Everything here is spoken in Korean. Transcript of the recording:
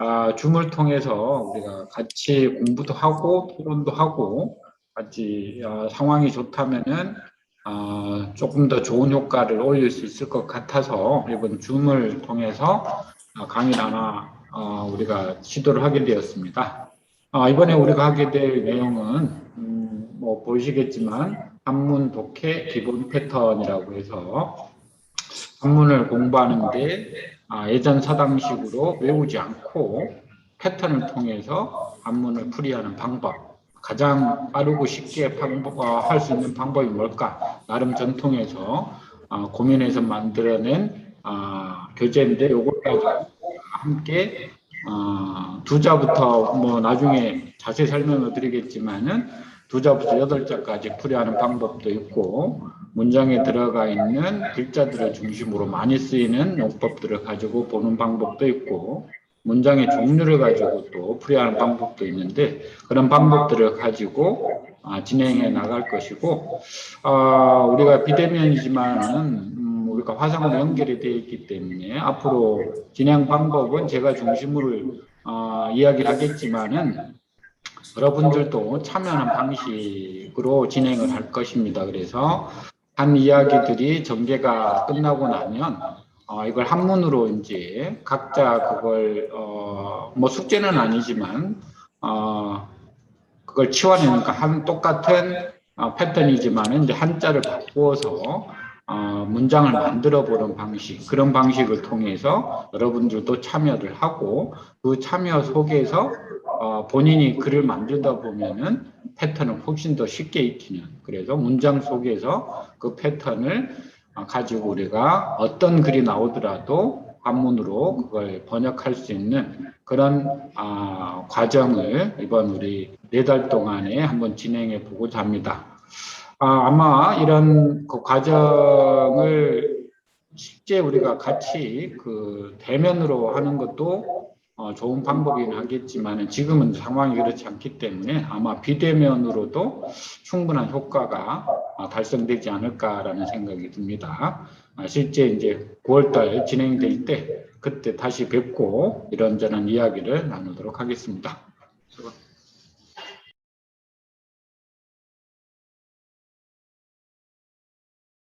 아, 줌을 통해서 우리가 같이 공부도 하고 토론도 하고 같이 아, 상황이 좋다면은 아, 조금 더 좋은 효과를 올릴 수 있을 것 같아서 이번 줌을 통해서 아, 강의를 하나 어, 우리가 시도를 하게 되었습니다. 아, 이번에 우리가 하게 될 내용은 음, 뭐 보시겠지만 한문 독해 기본 패턴이라고 해서 한문을 공부하는데 아, 예전 사당식으로 외우지 않고 패턴을 통해서 한문을 풀이하는 방법. 가장 빠르고 쉽게 할수 있는 방법이 뭘까? 나름 전통에서 아, 고민해서 만들어낸 아, 교재인데 요걸 가지고 함께 아, 두자부터 뭐 나중에 자세히 설명을 드리겠지만은 두 자부터 여덟 자까지 풀이하는 방법도 있고 문장에 들어가 있는 글자들을 중심으로 많이 쓰이는 용법들을 가지고 보는 방법도 있고 문장의 종류를 가지고 또 풀이하는 방법도 있는데 그런 방법들을 가지고 아, 진행해 나갈 것이고 아, 우리가 비대면이지만은 음, 우리가 화상으로 연결이 되어 있기 때문에 앞으로 진행 방법은 제가 중심으로 어, 이야기를 하겠지만은 여러분들도 참여하는 방식으로 진행을 할 것입니다. 그래서 한 이야기들이 전개가 끝나고 나면 어, 이걸 한문으로 이제 각자 그걸 어, 뭐 숙제는 아니지만 어, 그걸 치워내니까 한 똑같은 어, 패턴이지만 이제 한자를 바꾸어서 어, 문장을 만들어 보는 방식 그런 방식을 통해서 여러분들도 참여를 하고 그 참여 속에서 어, 본인이 글을 만들다 보면은 패턴을 훨씬 더 쉽게 익히는 그래서 문장 속에서 그 패턴을 어, 가지고 우리가 어떤 글이 나오더라도 한문으로 그걸 번역할 수 있는 그런 아, 과정을 이번 우리 네 달 동안에 한번 진행해 보고자 합니다. 아, 아마 이런 그 과정을 실제 우리가 같이 그 대면으로 하는 것도 어, 좋은 방법이긴 하겠지만 지금은 상황이 그렇지 않기 때문에 아마 비대면으로도 충분한 효과가 어, 달성되지 않을까라는 생각이 듭니다. 아, 실제 이제 9월달 진행될 때 그때 다시 뵙고 이런저런 이야기를 나누도록 하겠습니다. 수고.